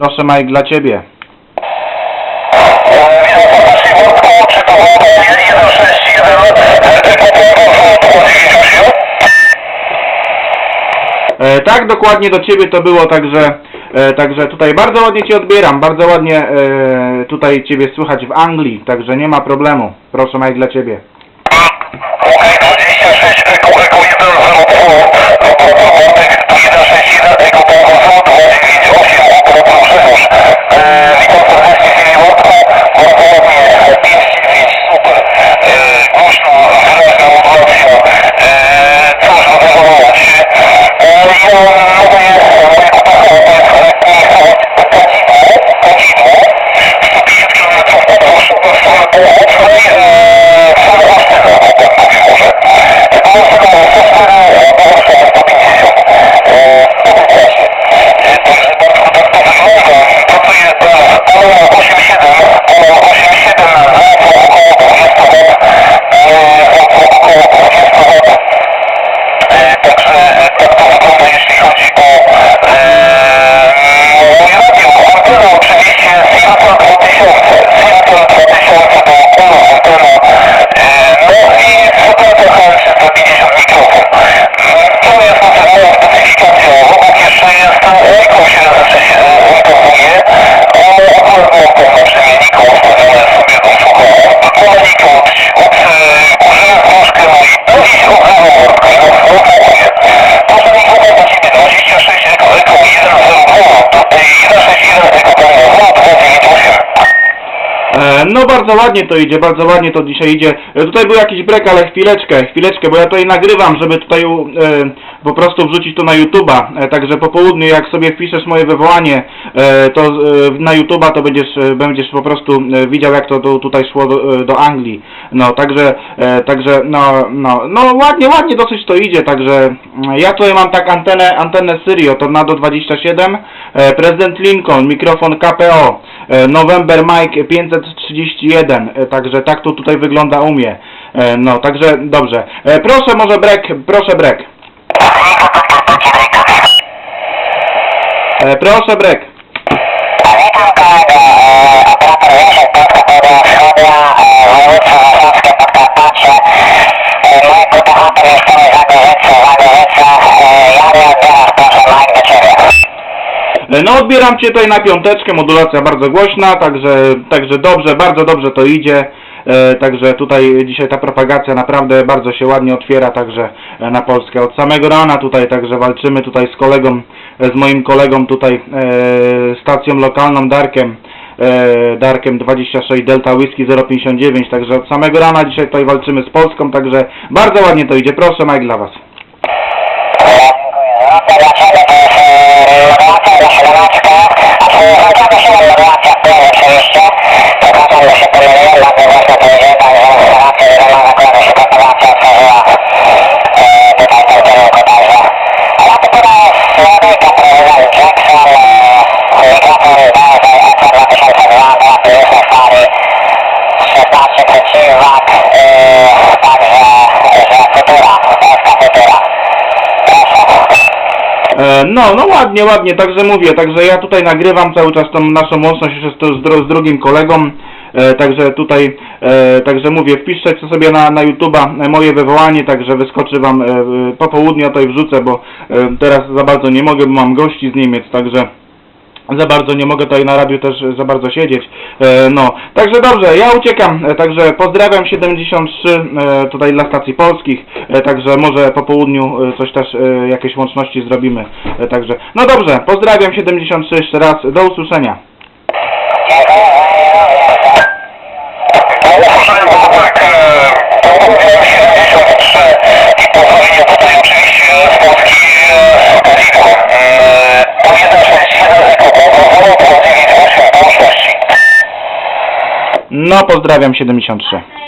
Proszę Mike, dla Ciebie. Witam serdecznie Wojtku, czy to było 161 tylko połowa 98? E, tak, dokładnie do Ciebie to było, także, e, także tutaj bardzo ładnie Cię odbieram, bardzo ładnie e, tutaj Ciebie słychać w Anglii, także nie ma problemu. Proszę Mike, dla Ciebie. Okej, 26 no bardzo ładnie to idzie, bardzo ładnie to dzisiaj idzie. E, tutaj był jakiś brek, ale chwileczkę, chwileczkę, bo ja tutaj nagrywam, żeby tutaj e, po prostu wrzucić to na YouTube'a. E, także po południu, jak sobie wpiszesz moje wywołanie, e, to e, na YouTube'a to będziesz, e, będziesz po prostu widział, jak to, to tutaj szło do, do Anglii. No, także, e, także, no, no, no ładnie, ładnie dosyć to idzie, także mm, ja tutaj mam tak antenę, antenę Syrio, Tornado 27, e, prezydent Lincoln, mikrofon KPO, November Mike 531, e, także tak to tutaj wygląda u mnie. E, No, także dobrze. E, Proszę może brek, proszę brek. E, Proszę brek. Witam kolego, e, operator Większych Polska Południa Wschodnia, e, województwo warszawskie Podkarpacie. E, Mój bohater jest tutaj w Zagorzycy, w Zagorzycach. E, Ja nie odbierasz, proszę Mike, do Ciebie. E, No odbieram Cię tutaj na piąteczkę, modulacja bardzo głośna, także, także dobrze, bardzo dobrze to idzie. E, Także tutaj dzisiaj ta propagacja naprawdę bardzo się ładnie otwiera także e, na Polskę. Od samego rana tutaj także walczymy tutaj z kolegą, e, z moim kolegą tutaj e, stacją lokalną Darkiem. e, Darkiem 26 Delta Whisky 059, także od samego rana dzisiaj tutaj walczymy z Polską, także bardzo ładnie to idzie. Proszę Mike dla Was. Jest e, siedemnastka? Znaczy, walczamy się na modulacjach planu oczywiście. Przepraszam, że się pomyliłem, bardzo głośno to idzie, także z racji wieloma zakładu się modulacja otworzyła e, tutaj w tym kierunku, także. A ja tu podaję słabika prezydent Jackson, e, mikrofon BSD ECO 2002, 2 plusy stary, 16 przeciwwag, e, także, że futura, polska futura. Proszę. E, No, no ładnie, ładnie, także mówię, także ja tutaj nagrywam cały czas tą naszą łączność jeszcze z, z, dru- z drugim kolegą, e, także tutaj, e, także mówię, wpiszcie sobie na, na YouTube'a e, moje wywołanie, także wyskoczy Wam e, po południu, ja tutaj wrzucę, bo e, teraz za bardzo nie mogę, bo mam gości z Niemiec, także za bardzo nie mogę tutaj na radiu też za bardzo siedzieć. E, no, także dobrze, ja uciekam, e, także pozdrawiam 73 e, tutaj dla stacji polskich, także może po południu coś też, jakieś łączności zrobimy, także, no dobrze, pozdrawiam 73 jeszcze raz, do usłyszenia. No, pozdrawiam 73.